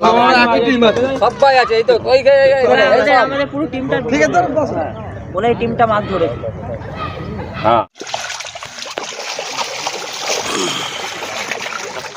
সবাই আছে। এই তো আমাদের পুরো টিমটা ঠিক আছে টিমটা মাছ ধরেছে হ্যাঁ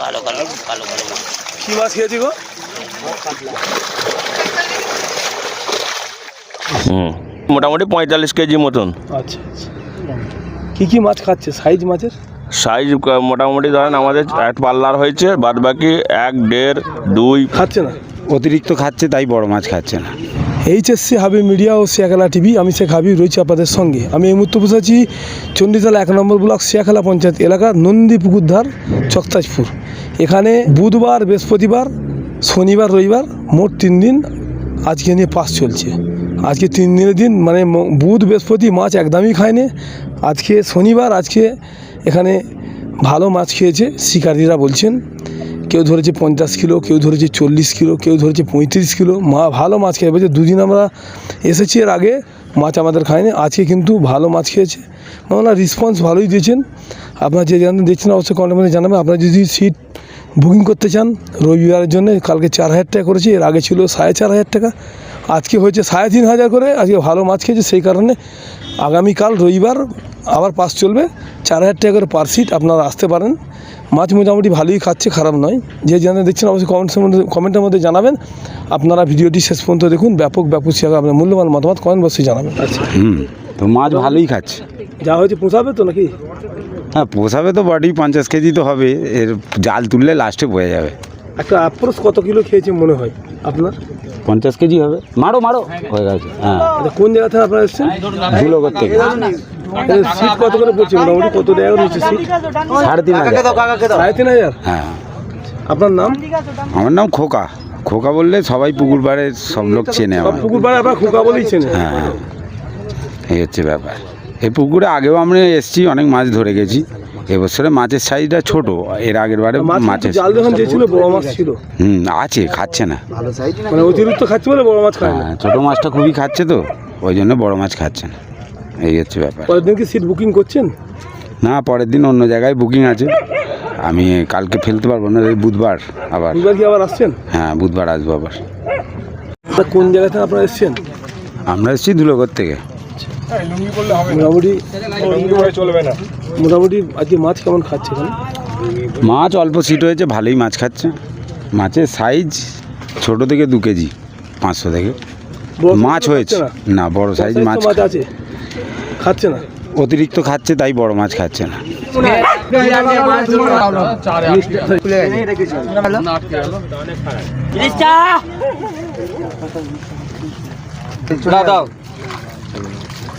কালো কালো কালো কালো কি মাছ খেয়েছি গো? হুম মোটামুটি পঁয়তাল্লিশ কেজি মতন। আচ্ছা আচ্ছা। কি কি মাছ খাচ্ছে? সাইজ মাছের? সাইজ মোটামুটি ধরেন আমাদের এক পাল্লার হয়েছে বাদ বাকি এক দেড় দুই। খাচ্ছে না। অতিরিক্ত খাচ্ছে তাই বড় মাছ খাচ্ছে না। এইচএসসি হাবি মিডিয়া ও শিয়াখালা টিভি আমি শেখ হাবিব রয়েছি আপনাদের সঙ্গে। আমি এই মুহূর্তে বসে আছি চণ্ডীতলা এক নম্বর ব্লক শিয়াখালা পঞ্চায়েত এলাকা নন্দী পুকুরধার চকতাজপুর। এখানে বুধবার বৃহস্পতিবার শনিবার রবিবার মোট তিন দিন আজকে নিয়ে পাস চলছে। আজকে তিন দিনের দিন মানে বুধ বৃহস্পতি মাছ একদমই খায়নি। আজকে শনিবার, আজকে এখানে ভালো মাছ খেয়েছে, শিকারীরা বলছেন। কেউ ধরেছে পঞ্চাশ কিলো, কেউ ধরেছে চল্লিশ কিলো, কেউ ধরেছে পঁয়ত্রিশ কিলো। মা ভালো মাছ খেয়ে বলছে দুদিন আমরা এসেছি এর আগে, মাছ আমাদের খায়নি। আজকে কিন্তু ভালো মাছ খেয়েছে। ওনারা রেসপন্স ভালোই দিয়েছেন। আপনারা যে জানেন, দেখছেন, অবশ্যই মধ্যে জানাবেন। আপনারা যদি সিট বুকিং করতে চান রবিবারের জন্য কালকে চার হাজার টাকা করেছি এর আগে ছিল সাড়ে চার হাজার টাকা। আজকে হয়েছে সাড়ে তিন হাজার করে আজকে ভালো মাছ খেয়েছে সেই কারণে আগামীকাল রবিবার আবার পাস চলবে। চার হাজার টাকা করে পার সিট আপনারা আসতে পারেন। মাছ মোটামুটি ভালোই খাচ্ছে খারাপ নয়। যে জানে দেখছেন অবশ্যই কমেন্টসের মধ্যে কমেন্টের মধ্যে জানাবেন। আপনারা ভিডিওটি শেষ পর্যন্ত দেখুন ব্যাপক ব্যাপক শিক্ষা আপনার মূল্যবান মতামত কমেন্ট বক্সে জানাবেন। আচ্ছা হুম তো মাছ ভালোই খাচ্ছে। যা হয়েছে পোষাবে তো নাকি? হ্যাঁ পোষাবে তো বডি পঞ্চাশ কেজি তো হবে। এর জাল তুললে লাস্টে বয়ে যাবে। একটা অ্যাপ্রোচ কত কিলো খেয়েছে মনে হয় আপনার? পঞ্চাশ কেজি হবে। মারো মারো। হয়ে গেছে হ্যাঁ। কোন জায়গা থেকে আপনারা এসেছেন? ধুলোগর থেকে। সিট কত করে পড়ছে? মোটামুটি কত করে নিচ্ছে সিট সাড়ে তিন হাজার। সাড়ে তিন হাজার? হ্যাঁ। আপনার নাম? আমার নাম খোকা। খোকা বললে সবাই পুকুর পাড়ে সব লোক চেনে সব আমার। পুকুর পাড়ে আপনার খোকা বলেই চেনে। হ্যাঁ হ্যাঁ। এই হচ্ছে ব্যাপার। এই পুকুরে আগেও আমরা এসেছি অনেক মাছ ধরে গেছি। এবছরে মাছের সাইজটা ছোট এর আগের বারে মাছের জাল যখন দিয়েছিল বড় মাছ ছিল। হুম আছে খাচ্ছে না। মানে অতিরিক্ত খাচ্ছে বলে বড় মাছ খায় না। হ্যাঁ ছোটো মাছটা খুবই খাচ্ছে তো ওই জন্য বড় মাছ খাচ্ছে না। এই হচ্ছে ব্যাপার। পরের দিন কি সিট বুকিং করছেন? না পরের দিন অন্য জায়গায় বুকিং আছে। আমি কালকে ফেলতে পারব না এই বুধবার আবার। এবার কি আবার আসছেন? হ্যাঁ বুধবার আসব আবার। তা কোন জায়গা থেকে আপনারা এসছেন? আমরা এসেছি ধুলোগর থেকে। মোটামুটি মোটামুটি আজকে মাছ কেমন খাচ্ছে এখানে? মাছ অল্প সিট হয়েছে ভালোই মাছ খাচ্ছে। মাছের সাইজ ছোট থেকে দু কেজি পাঁচশো থেকে। মাছ হয়েছে। না? বড় সাইজ মাছ আছে। খাচ্ছে না। অতিরিক্ত খাচ্ছে তাই বড় মাছ খাচ্ছে না। দাও।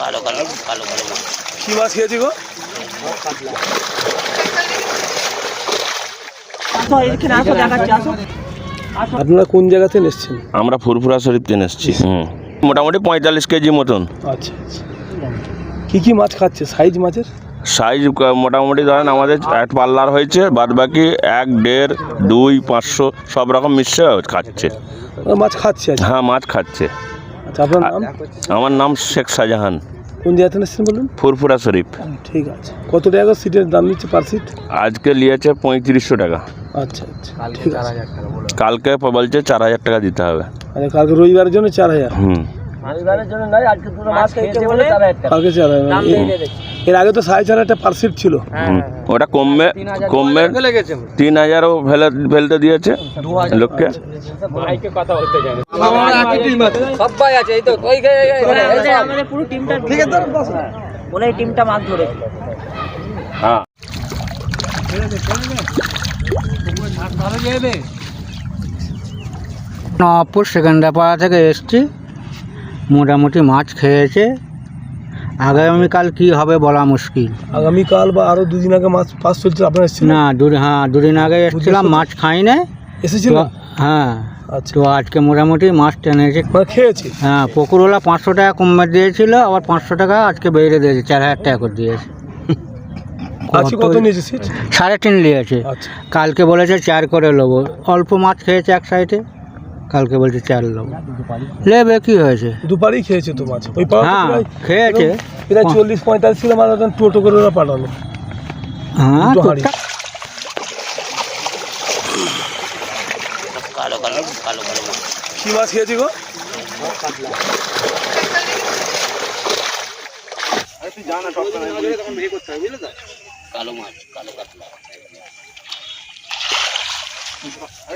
কালো কালো কালো কালো মাছ। কি মাছ খেয়েছি গো? আপনারা কোন জায়গা থেকে এসছেন? আমরা ফুরফুরা শরীফ থেকে এসেছি। হুম। মোটামুটি পঁয়তাল্লিশ কেজি মতন। আচ্ছা আচ্ছা। কি কি মাছ খাচ্ছে? সাইজ মাছের? সাইজ মোটামুটি ধরেন আমাদের এক পাল্লার হয়েছে বাদ বাকি এক দেড় দুই পাঁচশো সব রকম মিশে খাচ্ছে। মাছ খাচ্ছে হ্যাঁ মাছ খাচ্ছে। আচ্ছা আপনার নাম? আমার নাম শেখ শাহজাহান। কোন জায়গা থেকে এসেছেন বলুন? ফুরফুরা শরীফ। ঠিক আছে। কত টাকা সিটের দাম নিচ্ছে পার সিট আজকে লিয়েছে পঁয়ত্রিশশো টাকা। আচ্ছা আচ্ছা ঠিক আছে। কালকে বলছে চার হাজার টাকা দিতে হবে। আচ্ছা কালকে রবিবারের জন্য চার হাজার হুম কালকে চার হাজার। এর আগে তো সাড়ে চার হাজার পার সিট ছিল। ওটা কমবে কমবে তিন হাজারও ফেলে ফেলতে দিয়েছে লোককে। সবাই আছে এই তো এই আমাদের পুরো টিমটা ঠিক আছে টিমটা মাছ ধরেছে হ্যাঁ। নবাবপুর সেকেন্দ্রাপাড়া থেকে এসছি। মোটামুটি মাছ খেয়েছে। আগামীকাল কি হবে বলা মুশকিল। আগামীকাল বা আরও দুদিন আগে মাছ পাস চলছে আপনারা না হ্যাঁ দুদিন আগে এসেছিলাম মাছ খাই না এসেছিলেন হ্যাঁ আচ্ছা। তো আজকে মোটামুটি মাছ টেনেছে মানে খেয়েছে? হ্যাঁ পুকুরওয়ালা পাঁচশো টাকা কমে দিয়েছিল আবার পাঁচশো টাকা আজকে বেড়ে দিয়েছে চার হাজার টাকা করে দিয়েছে। সাড়ে তিন নিয়েছে। আচ্ছা। কালকে বলেছে চার করে নেব। অল্প মাছ খেয়েছে এক সাইডে। কালকে বলছে চার নেব। নেবে কি হয়েছে? দুপারই খেয়েছে তো মাছ ওই পাওয়া হ্যাঁ, খেয়েছে। প্রায় চল্লিশ পঁয়তাল্লিশ কিলো মাছ ওখানে টোটো করে ওরা পাঠালো। হ্যাঁ দুটো হাঁড়ি। টুকটাক কি মাছ খেয়েছি গো?